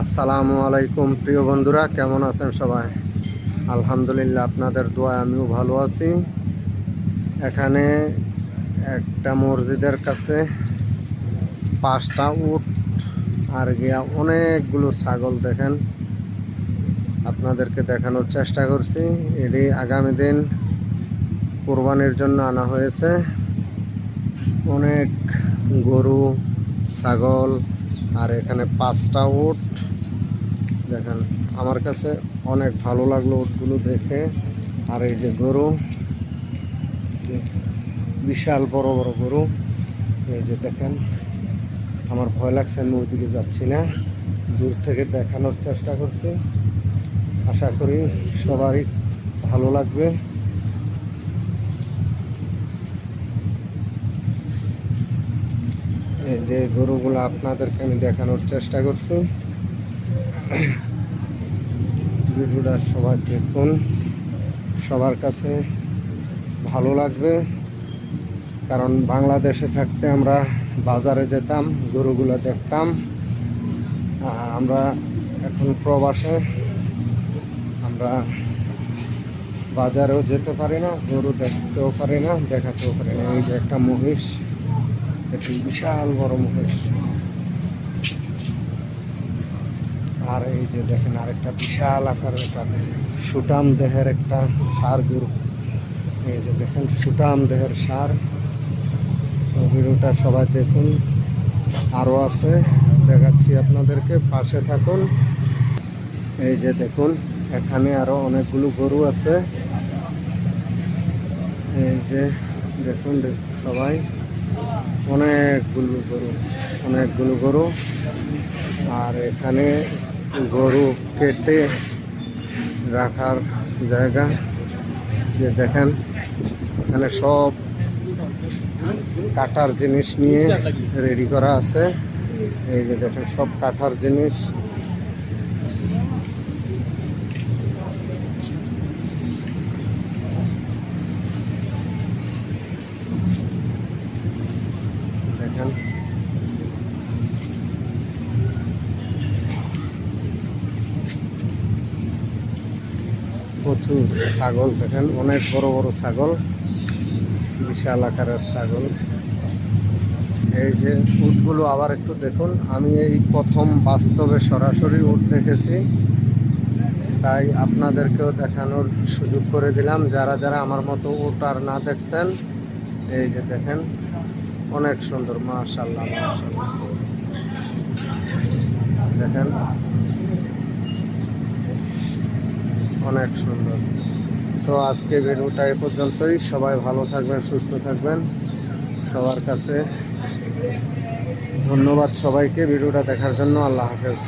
আসসালামু আলাইকুম, প্রিয় বন্ধুরা, কেমন আছেন সবাই? আলহামদুলিল্লাহ, আপনাদের দোয়া আমিও ভালো আছি। এখানে একটা মসজিদের কাছে পাঁচটা উট, আর গিয়া অনেকগুলো ছাগল দেখেন। আপনাদেরকে দেখানোর চেষ্টা করছি। এটি আগামী দিন কোরবানির জন্য আনা হয়েছে। অনেক গরু, ছাগল, আর এখানে পাঁচটা উট। আমার কাছে অনেক ভালো লাগল উটগুলো দেখে। আর এই যে গরু, বিশাল বড় বড় গরু, এই যে দেখেন, আমার ভয় লাগছে আমি ওইদিকে যাচ্ছি না। দূর থেকে দেখানোর চেষ্টা করছি। আশা করি সবারই ভালো লাগবে। এই যে গরুগুলো আপনাদেরকে আমি দেখানোর চেষ্টা করছি। ভিডিওটা সবাই দেখুন। সবার কাছে ভালো লাগবে, কারণ বাংলাদেশে থাকতে আমরা বাজারে যেতাম, গরুগুলো দেখতাম। আমরা এখন প্রবাসে, আমরা বাজারেও যেতে পারি না, গরু দেখতেও পারি না, দেখাতেও পারি না। এই যে একটা মহিষ একটি বিশাল বড় মহিষ। আর এই যে দেখেন আরেকটা বিশাল আকারের একটা সুটাম দেহের একটা সার গরু। এই যে দেখেন সুটাম দেহের সার। ভিডিওটা সবাই দেখুন। আরও আছে, দেখাচ্ছি আপনাদেরকে। পাশে থাকুন। এই যে দেখুন, এখানে আরও অনেকগুলো গরু আছে। এই যে দেখুন, দেখ- সবাই। অনেকগুলো গরু অনেকগুলো গরু। আর এখানে গরু কেটে রাখার জায়গা। যে দেখেন, এখানে সব কাটার জিনিস নিয়ে রেডি করা আছে। এই যে দেখেন, সব কাঠার জিনিস। দেখেন প্রচুর ছাগল, দেখেন, অনেক বড় বড় ছাগল, বিশাল আকারের ছাগল। এই যে উটগুলো আবার একটু দেখুন, আমি এই প্রথম বাস্তবে সরাসরি উট দেখেছি। তাই আপনাদেরকেও দেখানোর সুযোগ করে দিলাম। যারা যারা আমার মতো উট আর না দেখছেন, এই যে দেখেন, অনেক সুন্দর মাশাল্লাহ মাশাল্লাহ দেখেন অনেক সুন্দর। সো আজকে ভিডিওটা এ পর্যন্তই। সবাই ভালো থাকবেন, সুস্থ থাকবেন। সবার কাছে ধন্যবাদ সবাইকে ভিডিওটা দেখার জন্য। আল্লাহ হাফেজ।